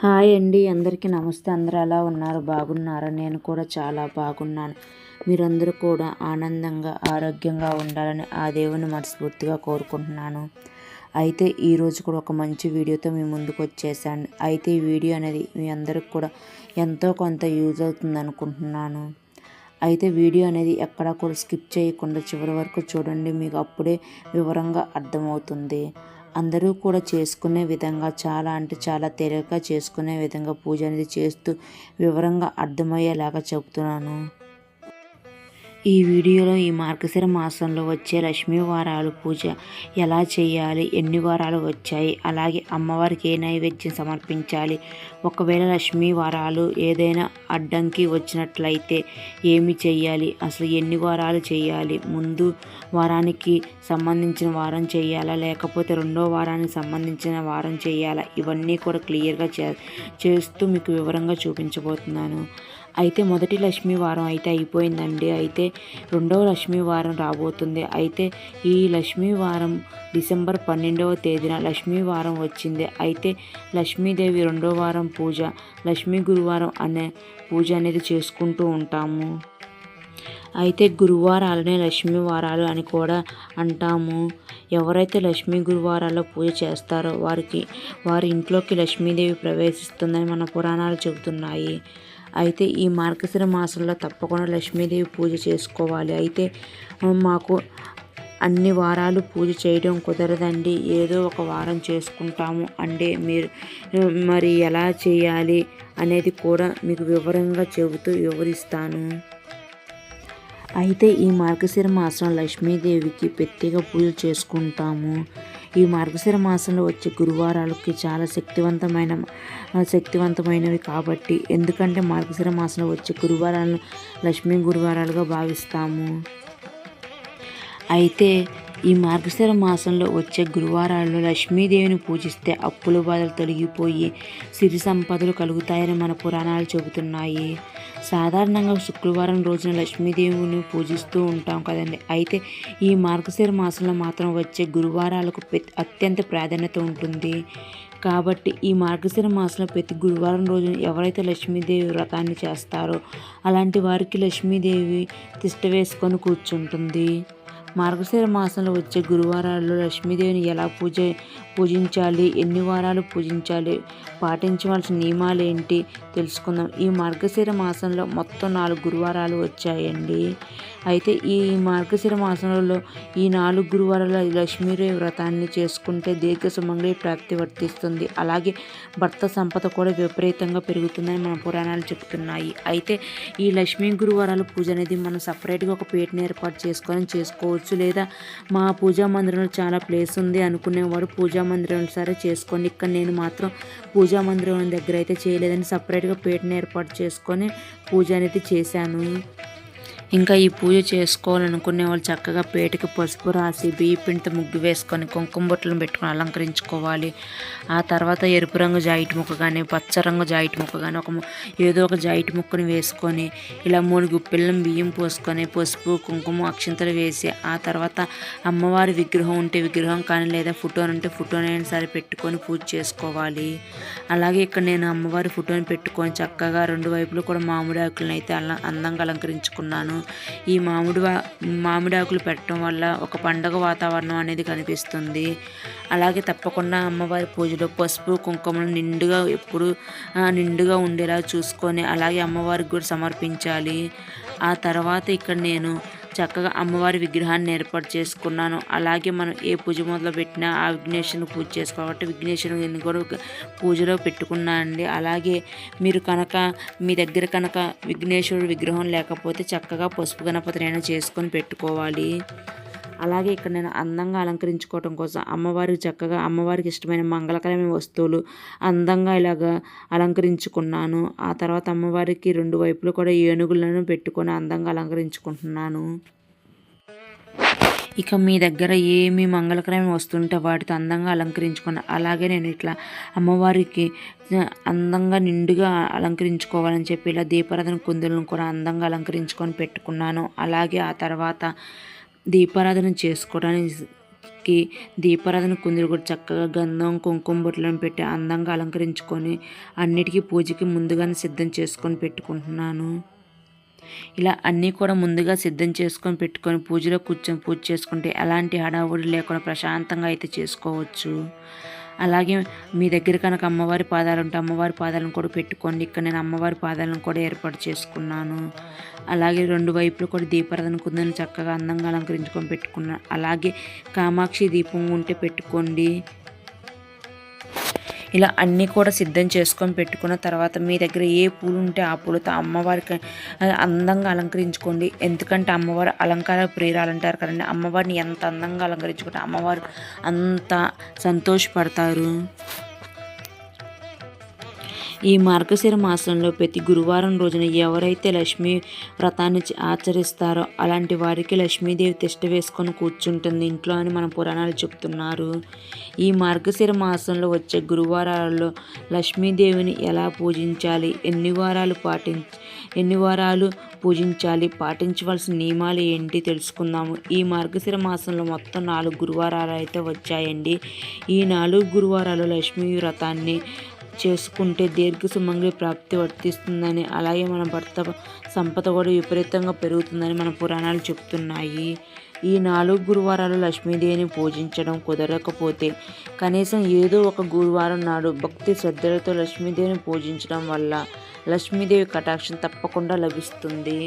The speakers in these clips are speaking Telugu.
హాయ్ అండి. అందరికీ నమస్తే. అందరూ ఎలా ఉన్నారు? బాగున్నారా? నేను కూడా చాలా బాగున్నాను. మీరందరూ కూడా ఆనందంగా ఆరోగ్యంగా ఉండాలని ఆ దేవుని మనస్ఫూర్తిగా కోరుకుంటున్నాను. అయితే ఈరోజు కూడా ఒక మంచి వీడియోతో మీ ముందుకు వచ్చేసాను. అయితే ఈ వీడియో అనేది మీ అందరికి కూడా ఎంతో కొంత యూజ్ అవుతుంది అనుకుంటున్నాను. అయితే వీడియో అనేది ఎక్కడా కూడా స్కిప్ చేయకుండా చివరి వరకు చూడండి. మీకు అప్పుడే వివరంగా అర్థమవుతుంది. అందరూ కూడా చేసుకునే విధంగా చాలా అంటే చాలా తేలికగా చేసుకునే విధంగా పూజ అనేది చేస్తూ వివరంగా అర్థమయ్యేలాగా చెబుతున్నాను. ఈ వీడియోలో ఈ మార్గశిర మాసంలో వచ్చే లక్ష్మీ వారాలు పూజ ఎలా చేయాలి? ఎన్ని వారాలు వచ్చాయి? అలాగే అమ్మవారికి ఏ నైవేద్యం సమర్పించాలి? ఒకవేళ లక్ష్మీ వారాలు ఏదైనా అడ్డంకి వచ్చినట్లయితే ఏమి చేయాలి అసలు ఎన్ని వారాలు చేయాలి? ముందు వారానికి సంబంధించిన వారం చేయాలా? లేకపోతే రెండో వారానికి సంబంధించిన వారం చేయాలా? ఇవన్నీ కూడా క్లియర్గా చే చేస్తూ మీకు వివరంగా చూపించబోతున్నాను. అయితే మొదటి లక్ష్మీ వారం అయితే అయిపోయిందండి. అయితే రెండవ లక్ష్మీ వారం రాబోతుంది. అయితే ఈ లక్ష్మీ వారం డిసెంబర్ పన్నెండవ తేదీన లక్ష్మీ వారం వచ్చింది. అయితే లక్ష్మీదేవి రెండో వారం పూజ లక్ష్మీ గురువారం అనే పూజ అనేది చేసుకుంటూ ఉంటాము. అయితే గురువారాలనే లక్ష్మీ వారాలు అని కూడా అంటాము. ఎవరైతే లక్ష్మీ గురువారాల్లో పూజ చేస్తారో వారికి వారి ఇంట్లోకి లక్ష్మీదేవి ప్రవేశిస్తుందని మన పురాణాలు చెబుతున్నాయి. అయితే ఈ మార్గశిర మాసంలో తప్పకుండా లక్ష్మీదేవి పూజ చేసుకోవాలి. అయితే మాకు అన్ని వారాలు పూజ చేయడం కుదరదండి. ఏదో ఒక వారం చేసుకుంటాము. అంటే మీరు మరి ఎలా చేయాలి అనేది కూడా మీకు వివరంగా చెబుతూ వివరిస్తాను. అయితే ఈ మార్గశిర మాసం లక్ష్మీదేవికి ప్రత్యేక పూజ చేసుకుంటాము. ఈ మార్గశిర మాసంలో వచ్చే గురువారాలకి చాలా శక్తివంతమైన శక్తివంతమైనవి కాబట్టి ఎందుకంటే మార్గశిర మాసంలో వచ్చే గురువారాలను లక్ష్మీ గురువారాలుగా భావిస్తాము. అయితే ఈ మార్గశిర మాసంలో వచ్చే గురువారాల్లో లక్ష్మీదేవిని పూజిస్తే అప్పుల బాధలు తొలగిపోయి సిరి సంపదలు కలుగుతాయని మన పురాణాలు చెబుతున్నాయి. సాధారణంగా శుక్రవారం రోజున లక్ష్మీదేవిని పూజిస్తూ ఉంటాం కదండి. అయితే ఈ మార్గశిర మాసంలో మాత్రం వచ్చే గురువారాలకు అత్యంత ప్రాధాన్యత ఉంటుంది. కాబట్టి ఈ మార్గశిర మాసంలో ప్రతి గురువారం రోజున ఎవరైతే లక్ష్మీదేవి వ్రతాన్ని చేస్తారో అలాంటి వారికి లక్ష్మీదేవి తిష్ట వేసుకొని కూర్చుంటుంది. మార్గశిర మాసంలో వచ్చే గురువారాల్లో లక్ష్మీదేవిని ఎలా పూజ పూజించాలి ఎన్ని వారాలు పూజించాలి పాటించవలసిన నియమాలు ఏంటి తెలుసుకుందాం. ఈ మార్గశిర మాసంలో మొత్తం నాలుగు గురువారాలు వచ్చాయండి. అయితే ఈ మార్గశిర మాసంలో ఈ నాలుగు గురువారాల లక్ష్మీరే వ్రతాన్ని చేసుకుంటే దీర్ఘ సుమంగళి ప్రాప్తి వర్తిస్తుంది. అలాగే భర్త సంపద కూడా విపరీతంగా పెరుగుతుందని మన పురాణాలు చెప్తున్నాయి. అయితే ఈ లక్ష్మీ గురువారాల పూజ అనేది మనం సపరేట్గా ఒక పీటని ఏర్పాటు చేసుకొని చేసుకోవచ్చు. లేదా మా పూజా మందిరంలో చాలా ప్లేస్ ఉంది అనుకునేవారు పూజా మందిరం సరే చేసుకోండి. ఇక్కడ నేను మాత్రం పూజా మందిరం దగ్గర అయితే చేయలేదని సపరేట్గా పేటను ఏర్పాటు చేసుకొని పూజ అనేది చేశాను. ఇంకా ఈ పూజ చేసుకోవాలనుకునే వాళ్ళు చక్కగా పేటకి పసుపు రాసి బియ్య పిండితో ముగ్గు వేసుకొని కుంకుమ బొట్టలను పెట్టుకొని అలంకరించుకోవాలి. ఆ తర్వాత ఎరుపు రంగు జాయిట్ ముక్క కానీ పచ్చ రంగు జాయిట్ ముక్క కానీ ఒక ఏదో ఒక జాయిట్ ముక్కని వేసుకొని ఇలా మూడు గుప్పిళ్ళం బియ్యం పోసుకొని పసుపు కుంకుమ అక్షంతలు వేసి ఆ తర్వాత అమ్మవారి విగ్రహం ఉంటే విగ్రహం కానీ లేదా ఫోటో ఉంటే ఫోటోనైనా సరే పెట్టుకొని పూజ చేసుకోవాలి. అలాగే ఇక్కడ నేను అమ్మవారి ఫోటోని పెట్టుకొని చక్కగా రెండు వైపులు కూడా మామిడి ఆకులను అయితే అలా అందంగా అలంకరించుకున్నాను. ఈ మామిడి మామిడి ఆకులు పెట్టడం వల్ల ఒక పండగ వాతావరణం అనేది కనిపిస్తుంది. అలాగే తప్పకుండా అమ్మవారి పూజలో పసుపు కుంకుమలు నిండుగా ఎప్పుడు నిండుగా ఉండేలా చూసుకొని అలాగే అమ్మవారికి కూడా సమర్పించాలి. ఆ తర్వాత ఇక్కడ నేను చక్కగా అమ్మవారి విగ్రహాన్ని ఏర్పాటు చేసుకున్నాను. అలాగే మనం ఏ పూజ మొదలు పెట్టినా ఆ విఘ్నేశ్వరుని పూజ చేసుకోవాలంటే విఘ్నేశ్వరుని కూడా పూజలో పెట్టుకున్నానండి అలాగే మీరు కనుక మీ దగ్గర కనుక విఘ్నేశ్వరుడు విగ్రహం లేకపోతే చక్కగా పసుపు గణపతినైనా చేసుకొని పెట్టుకోవాలి. అలాగే ఇక్కడ నేను అందంగా అలంకరించుకోవటం కోసం అమ్మవారికి చక్కగా అమ్మవారికి ఇష్టమైన మంగళకరమైన వస్తువులు అందంగా ఇలాగా అలంకరించుకున్నాను. ఆ తర్వాత అమ్మవారికి రెండు వైపులు కూడా ఏనుగులను పెట్టుకొని అందంగా అలంకరించుకుంటున్నాను. ఇక మీ దగ్గర ఏమి మంగళకరమైన వస్తుంటే వాటితో అందంగా అలంకరించుకున్న అలాగే నేను ఇట్లా అమ్మవారికి అందంగా నిండుగా అలంకరించుకోవాలని చెప్పి ఇలా దీపారాధన కుందులను కూడా అందంగా అలంకరించుకొని పెట్టుకున్నాను. అలాగే ఆ తర్వాత దీపారాధన చేసుకోవడానికి దీపారాధన కుందులు కూడా చక్కగా గంధం కుంకుమ బొట్లను పెట్టి అందంగా అలంకరించుకొని అన్నిటికీ పూజకి ముందుగానే సిద్ధం చేసుకొని పెట్టుకుంటున్నాను. ఇలా అన్నీ కూడా ముందుగా సిద్ధం చేసుకొని పెట్టుకొని పూజలో కూర్చొని పూజ చేసుకుంటే ఎలాంటి హడావుడి లేకుండా ప్రశాంతంగా అయితే చేసుకోవచ్చు. అలాగే మీ దగ్గర కనుక అమ్మవారి పాదాలు ఉంటే అమ్మవారి పాదాలను కూడా పెట్టుకోండి. ఇక్కడ నేను అమ్మవారి పాదాలను కూడా ఏర్పాటు చేసుకున్నాను. అలాగే రెండు వైపులు కూడా దీపారాధన కుందని చక్కగా అందంగా అలంకరించుకొని పెట్టుకున్నాను అలాగే కామాక్షి దీపం ఉంటే పెట్టుకోండి. ఇలా అన్నీ కూడా సిద్ధం చేసుకొని పెట్టుకున్న తర్వాత మీ దగ్గర ఏ పూలు ఉంటే ఆ పూలతో అమ్మవారికి అందంగా అలంకరించుకోండి. ఎందుకంటే అమ్మవారు అలంకార ప్రేరాలు అంటారు కదండి. అమ్మవారిని ఎంత అందంగా అలంకరించుకుంటే అమ్మవారు అంత సంతోషపడతారు. ఈ మార్గశిర మాసంలో ప్రతి గురువారం రోజున ఎవరైతే లక్ష్మీ వ్రతాన్ని ఆచరిస్తారో అలాంటి వారికి లక్ష్మీదేవి తిష్ట వేసుకొని కూర్చుంటుంది ఇంట్లో అని మన పురాణాలు చెప్తున్నారు. ఈ మార్గశిర మాసంలో వచ్చే గురువారాలలో లక్ష్మీదేవిని ఎలా పూజించాలి? ఎన్ని వారాలు పాటించ ఎన్ని వారాలు పూజించాలి? పాటించవలసిన నియమాలు ఏంటి తెలుసుకుందాము. ఈ మార్గశిర మాసంలో మొత్తం నాలుగు గురువారాలు అయితే వచ్చాయండి. ఈ నాలుగు గురువారాలు లక్ష్మీ వ్రతాన్ని చేసుకుంటే దీర్ఘ సుమంగళి ప్రాప్తి వర్తిస్తుందని. అలాగే మన భర్త సంపద కూడా విపరీతంగా పెరుగుతుందని మన పురాణాలు చెప్తున్నాయి. ఈ నాలుగు గురువారాలు లక్ష్మీదేవిని పూజించడం కుదరకపోతే కనీసం ఏదో ఒక గురువారం నాడు భక్తి శ్రద్ధలతో లక్ష్మీదేవిని పూజించడం వల్ల లక్ష్మీదేవి కటాక్షం తప్పకుండా లభిస్తుంది.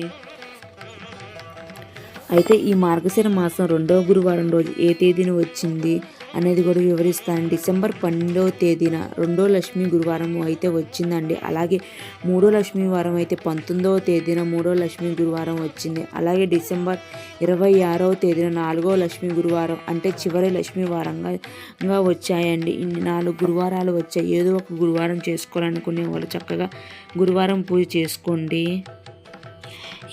అయితే ఈ మార్గశిర మాసం రెండవ గురువారం రోజు ఏ తేదీన వచ్చింది? అనేది కూడా వివరిస్తాను. డిసెంబర్ పన్నెండవ తేదీన రెండో లక్ష్మీ గురువారం అయితే వచ్చిందండి. అలాగే మూడో లక్ష్మీ వారం అయితే పంతొమ్మిదవ తేదీన మూడో లక్ష్మీ గురువారం వచ్చింది. అలాగే డిసెంబర్ ఇరవై ఆరవ తేదీన నాలుగో లక్ష్మీ గురువారం అంటే చివరి లక్ష్మీ వారంగా వచ్చాయండి. ఇన్ని నాలుగు గురువారాలు వచ్చాయి. ఏదో ఒక గురువారం చేసుకోవాలనుకునే వాళ్ళు చక్కగా గురువారం పూజ చేసుకోండి.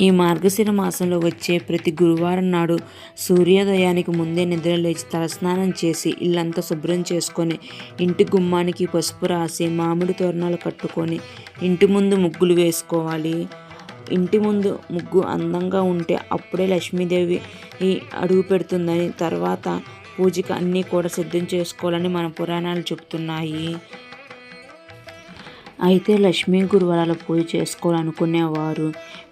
ఈ మార్గశిర మాసంలో వచ్చే ప్రతి గురువారం నాడు సూర్యోదయానికి ముందే నిద్ర లేచి తలస్నానం చేసి ఇల్లంతా శుభ్రం చేసుకొని ఇంటి గుమ్మానికి పసుపు రాసి మామిడి తోరణాలు కట్టుకొని ఇంటి ముందు ముగ్గులు వేసుకోవాలి. ఇంటి ముందు ముగ్గు అందంగా ఉంటే అప్పుడే లక్ష్మీదేవి అడుగు పెడుతుందని తర్వాత పూజకి అన్నీ కూడా సిద్ధం చేసుకోవాలని మన పురాణాలు చెప్తున్నాయి. అయితే లక్ష్మీ గురువారాల పూజ చేసుకోవాలనుకునేవారు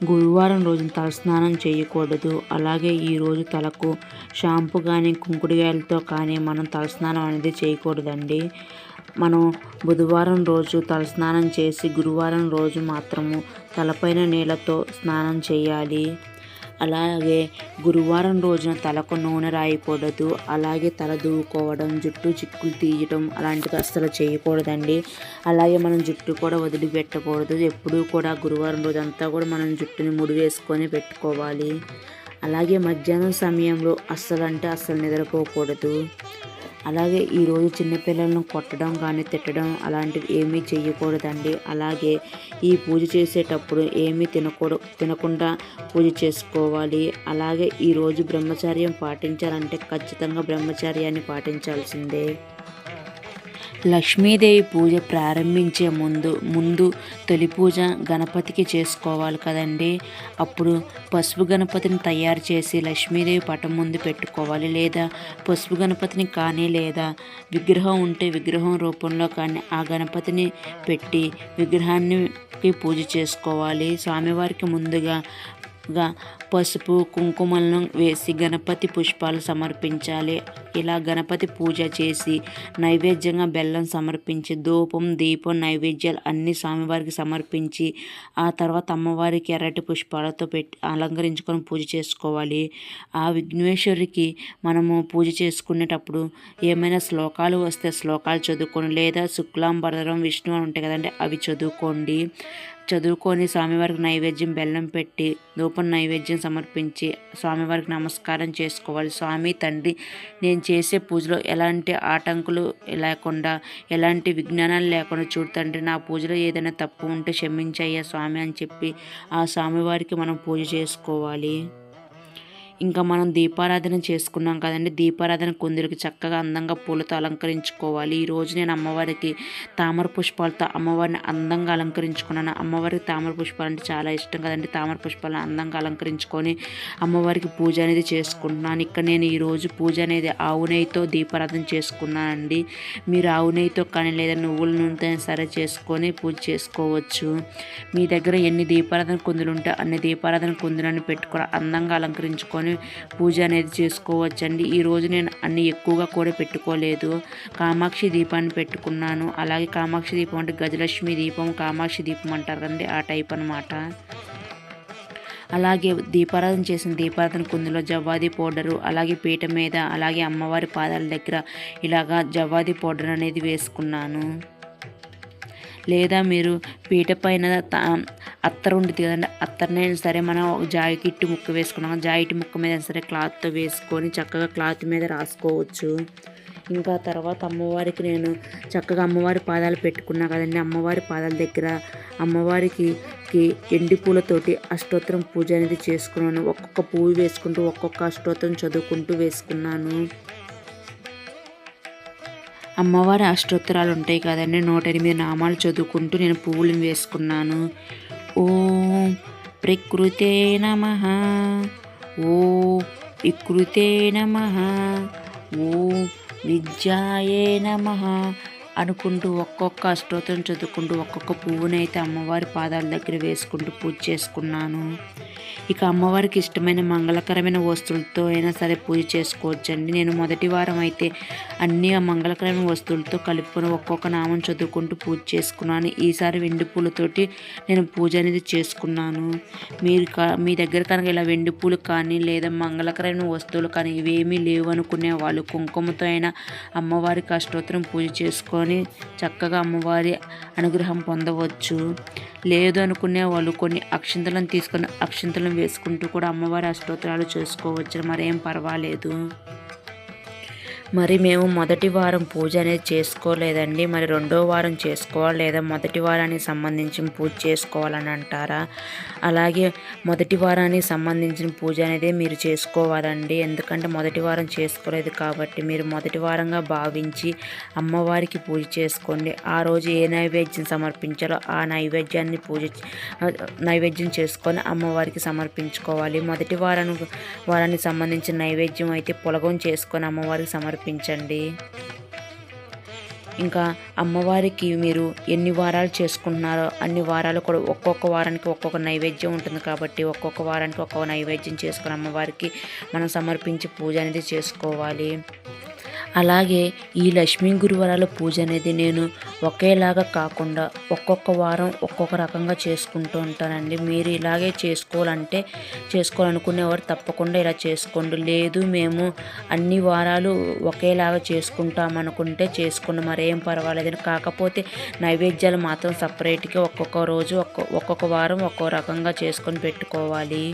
గురువారం రోజున తలస్నానం చేయకూడదు. అలాగే ఈరోజు తలకు షాంపూ కానీ కుంకుడుగాయలతో కానీ మనం తలస్నానం అనేది చేయకూడదండి. మనం బుధవారం రోజు తలస్నానం చేసి గురువారం రోజు మాత్రము తలపైన నీళ్ళతో స్నానం చేయాలి. అలాగే గురువారం రోజున తలకు నూనె రాయకూడదు అలాగే తల దూవుకోవడం జుట్టు చిక్కులు తీయటం అలాంటివి అస్సలు చేయకూడదండి. అలాగే మనం జుట్టు కూడా వదిలిపెట్టకూడదు. ఎప్పుడూ కూడా గురువారం రోజు అంతా కూడా మనం జుట్టుని ముడి వేసుకొని పెట్టుకోవాలి. అలాగే మధ్యాహ్నం సమయంలో అస్సలు అంటే అస్సలు నిద్రపోకూడదు. అలాగే ఈరోజు చిన్నపిల్లలను కొట్టడం కానీ తిట్టడం అలాంటివి ఏమీ చేయకూడదండి అలాగే ఈ పూజ చేసేటప్పుడు ఏమీ తినకూడదు తినకుండా పూజ చేసుకోవాలి. అలాగే ఈరోజు బ్రహ్మచర్యం పాటించాలంటే ఖచ్చితంగా బ్రహ్మచర్యాన్ని పాటించాల్సిందే. లక్ష్మీదేవి పూజ ప్రారంభించే ముందు ముందు తొలి పూజ గణపతికి చేసుకోవాలి కదండి. అప్పుడు పసుపు గణపతిని తయారు చేసి లక్ష్మీదేవి పటం ముందు పెట్టుకోవాలి లేదా పసుపు గణపతిని కానీ లేదా విగ్రహం ఉంటే విగ్రహం రూపంలో కానీ ఆ గణపతిని పెట్టి విగ్రహాన్ని పూజ చేసుకోవాలి. స్వామివారికి ముందుగా పసుపు కుంకుమలను వేసి గణపతి పుష్పాలు సమర్పించాలి. ఇలా గణపతి పూజ చేసి నైవేద్యంగా బెల్లం సమర్పించి ధూపం దీపం నైవేద్యాలు అన్ని స్వామివారికి సమర్పించి ఆ తర్వాత అమ్మవారికి ఎర్రటి పుష్పాలతో పెట్టి అలంకరించుకొని పూజ చేసుకోవాలి. ఆ విఘ్నేశ్వరికి మనము పూజ చేసుకునేటప్పుడు ఏమైనా శ్లోకాలు వస్తే శ్లోకాలు చదువుకొని లేదా శుక్లాంబరదరం విష్ణు అని ఉంటాయి కదండి అవి చదువుకోండి. చదువుకొని స్వామివారికి నైవేద్యం బెల్లం పెట్టి ధూపం నైవేద్యం సమర్పించి స్వామివారికి నమస్కారం చేసుకోవాలి. స్వామి తండ్రి నేను చేసే పూజలో ఎలాంటి ఆటంకులు లేకుండా ఎలాంటి విజ్ఞానాలు లేకుండా చూడు నా పూజలో ఏదైనా తప్పు ఉంటే క్షమించయ్యా స్వామి అని చెప్పి ఆ స్వామివారికి మనం పూజ చేసుకోవాలి. ఇంకా మనం దీపారాధన చేసుకున్నాం కదండి. దీపారాధన కొందరికి చక్కగా అందంగా పూలతో అలంకరించుకోవాలి. ఈరోజు నేను అమ్మవారికి తామర పుష్పాలతో అమ్మవారిని అందంగా అలంకరించుకున్నాను. అమ్మవారికి తామర పుష్పాలు అంటే చాలా ఇష్టం కదండి. తామర పుష్పాలను అందంగా అలంకరించుకొని అమ్మవారికి పూజ అనేది చేసుకుంటున్నాను. ఇక్కడ నేను ఈరోజు పూజ అనేది ఆవు నెయ్యితో దీపారాధన చేసుకున్నానండి. మీరు ఆవు నెయ్యితో కానీ లేదా నువ్వుల నూనెతో సరే చేసుకొని పూజ చేసుకోవచ్చు. మీ దగ్గర ఎన్ని దీపారాధన కుందులు ఉంటే అన్ని దీపారాధన కుందులను పెట్టుకొని అందంగా అలంకరించుకొని పూజ అనేది చేసుకోవచ్చండి. ఈరోజు నేను అన్ని ఎక్కువగా కూడా పెట్టుకోలేదు. కామాక్షి దీపాన్ని పెట్టుకున్నాను. అలాగే కామాక్షి దీపం అంటే గజలక్ష్మి దీపం కామాక్షి దీపం అంటారు ఆ టైప్ అనమాట అలాగే దీపారాధన చేసిన దీపారాధన కుందులో జవ్వాది పౌడరు అలాగే పీట మీద అలాగే అమ్మవారి పాదాల దగ్గర ఇలాగా జవ్వాది పౌడర్ అనేది వేసుకున్నాను. లేదా మీరు పీట పైన అత్తరు ఉంటుంది కదండి. అత్తర్నైనా సరే మనం జాకెట్ ముక్క వేసుకున్నాం జాకెట్ ముక్క మీద సరే క్లాత్తో వేసుకొని చక్కగా క్లాత్ మీద రాసుకోవచ్చు. ఇంకా తర్వాత అమ్మవారికి నేను చక్కగా అమ్మవారి పాదాలు పెట్టుకున్నా కదండి. అమ్మవారి పాదాల దగ్గర అమ్మవారికి ఎండి పూలతోటి అష్టోత్తరం పూజ అనేది చేసుకున్నాను. ఒక్కొక్క పువ్వు వేసుకుంటూ ఒక్కొక్క అష్టోత్తరం చదువుకుంటూ వేసుకున్నాను. అమ్మవారి అష్టోత్తరాలు ఉంటాయి కదండి. నూట ఎనిమిది నామాలు చదువుకుంటూ నేను పువ్వులను వేసుకున్నాను. ॐ प्रकृते नमः। ॐ विकृते नमः। ॐ विद्याये नमः। అనుకుంటూ ఒక్కొక్క అష్టోత్తరం చదువుకుంటూ ఒక్కొక్క పువ్వునైతే అమ్మవారి పాదాల దగ్గర వేసుకుంటూ పూజ చేసుకున్నాను. ఇక అమ్మవారికి ఇష్టమైన మంగళకరమైన వస్తువులతో అయినా సరే పూజ చేసుకోవచ్చండి. నేను మొదటి వారం అయితే అన్ని మంగళకరమైన వస్తువులతో కలుపుకొని ఒక్కొక్క నామం చదువుకుంటూ పూజ చేసుకున్నాను. ఈసారి వెండి పూలతోటి నేను పూజ అనేది చేసుకున్నాను. మీరు కా మీ దగ్గర కనుక ఇలా వెండి పూలు కానీ లేదా మంగళకరమైన వస్తువులు కానీ ఇవేమీ లేవు అనుకునే వాళ్ళు కుంకుమతో అయినా అమ్మవారికి అష్టోత్తరం పూజ చేసుకొని చక్కగా అమ్మవారి అనుగ్రహం పొందవచ్చు. లేదు అనుకునే వాళ్ళు కొన్ని అక్షింతలను తీసుకొని అక్షింతలను వేసుకుంటూ కూడా అమ్మవారి అష్టోత్తరాలు చేసుకోవచ్చు. మరేం పర్వాలేదు. మరి మేము మొదటి వారం పూజ అనేది చేసుకోలేదండి. మరి రెండో వారం చేసుకోవాలి లేదా మొదటి వారానికి సంబంధించిన పూజ చేసుకోవాలని అంటారా? అలాగే మొదటి వారానికి సంబంధించిన పూజ అనేది మీరు చేసుకోవాలండి. ఎందుకంటే మొదటి వారం చేసుకోలేదు కాబట్టి మీరు మొదటి వారంగా భావించి అమ్మవారికి పూజ చేసుకోండి. ఆ రోజు ఏ నైవేద్యం సమర్పించాలో ఆ నైవేద్యాన్ని పూజ నైవేద్యం చేసుకొని అమ్మవారికి సమర్పించుకోవాలి. మొదటి వారానికి వారానికి సంబంధించిన నైవేద్యం అయితే పొలగం చేసుకొని అమ్మవారికి సమర్పి సమర్పించండి ఇంకా అమ్మవారికి మీరు ఎన్ని వారాలు చేసుకుంటున్నారో అన్ని వారాలు కూడా ఒక్కొక్క వారానికి ఒక్కొక్క నైవేద్యం ఉంటుంది కాబట్టి ఒక్కొక్క వారానికి ఒక్కొక్క నైవేద్యం చేసుకుని అమ్మవారికి మనం సమర్పించి పూజ అనేది చేసుకోవాలి. అలాగే ఈ లక్ష్మీ గురువారాల పూజ అనేది నేను ఒకేలాగా కాకుండా ఒక్కొక్క వారం ఒక్కొక్క రకంగా చేసుకుంటూ ఉంటానండి. మీరు ఇలాగే చేసుకోవాలంటే చేసుకోవాలనుకునేవారు తప్పకుండా ఇలా చేసుకోండి. లేదు మేము అన్ని వారాలు ఒకేలాగా చేసుకుంటాం అనుకుంటే చేసుకున్న మరేం పర్వాలేదని కాకపోతే నైవేద్యాలు మాత్రం సపరేట్గా ఒక్కొక్క రోజు ఒక్కొక్క వారం ఒక్కో రకంగా చేసుకొని పెట్టుకోవాలి.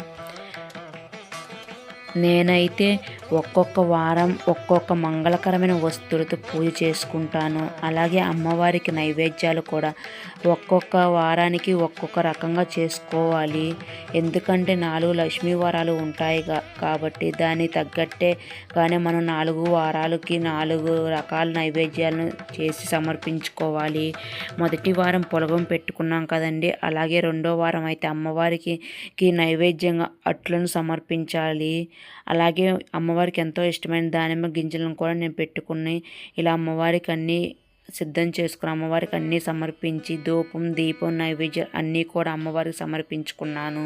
నేనైతే ఒక్కొక్క వారం ఒక్కొక్క మంగళకరమైన వస్తువులతో పూజ చేసుకుంటాను. అలాగే అమ్మవారికి నైవేద్యాలు కూడా ఒక్కొక్క వారానికి ఒక్కొక్క రకంగా చేసుకోవాలి. ఎందుకంటే నాలుగు లక్ష్మీ వారాలు ఉంటాయి కాబట్టి దాన్ని తగ్గట్టే కానీ మనం నాలుగు వారాలకి నాలుగు రకాల నైవేద్యాలను చేసి సమర్పించుకోవాలి. మొదటి వారం పొలగం పెట్టుకున్నాం కదండి. అలాగే రెండో వారం అయితే అమ్మవారికి నైవేద్యంగా అట్లను సమర్పించాలి. అలాగే అమ్మవారికి ఎంతో ఇష్టమైన దానిమ్మ గింజలను కూడా నేను పెట్టుకుని ఇలా అమ్మవారికి అన్నీ సిద్ధం చేసుకుని అమ్మవారికి అన్నీ సమర్పించి ధూపం దీపం నైవేద్యం అన్నీ కూడా అమ్మవారికి సమర్పించుకున్నాను.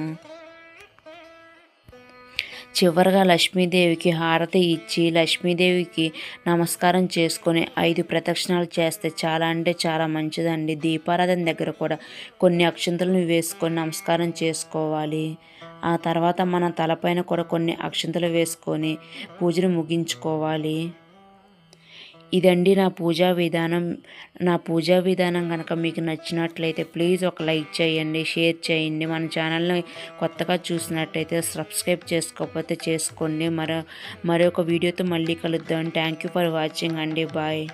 చివరగా లక్ష్మీదేవికి హారతి ఇచ్చి లక్ష్మీదేవికి నమస్కారం చేసుకొని ఐదు ప్రదక్షిణాలు చేస్తే చాలా అంటే చాలా మంచిదండి. దీపారాధన దగ్గర కూడా కొన్ని అక్షంతలను వేసుకొని నమస్కారం చేసుకోవాలి. ఆ తర్వాత మన తలపైన కూడా కొన్ని అక్షంతలు వేసుకొని పూజను ముగించుకోవాలి. ఇదండి నా పూజా విధానం. నా పూజా విధానం కనుక మీకు నచ్చినట్లయితే ప్లీజ్ ఒక లైక్ చేయండి షేర్ చేయండి. మన ఛానల్ని కొత్తగా చూసినట్టయితే సబ్స్క్రైబ్ చేసుకోకపోతే చేసుకోండి. మరో మరొక వీడియోతో మళ్ళీ కలుద్దాం. థ్యాంక్ యూ ఫర్ వాచింగ్ అండి. బాయ్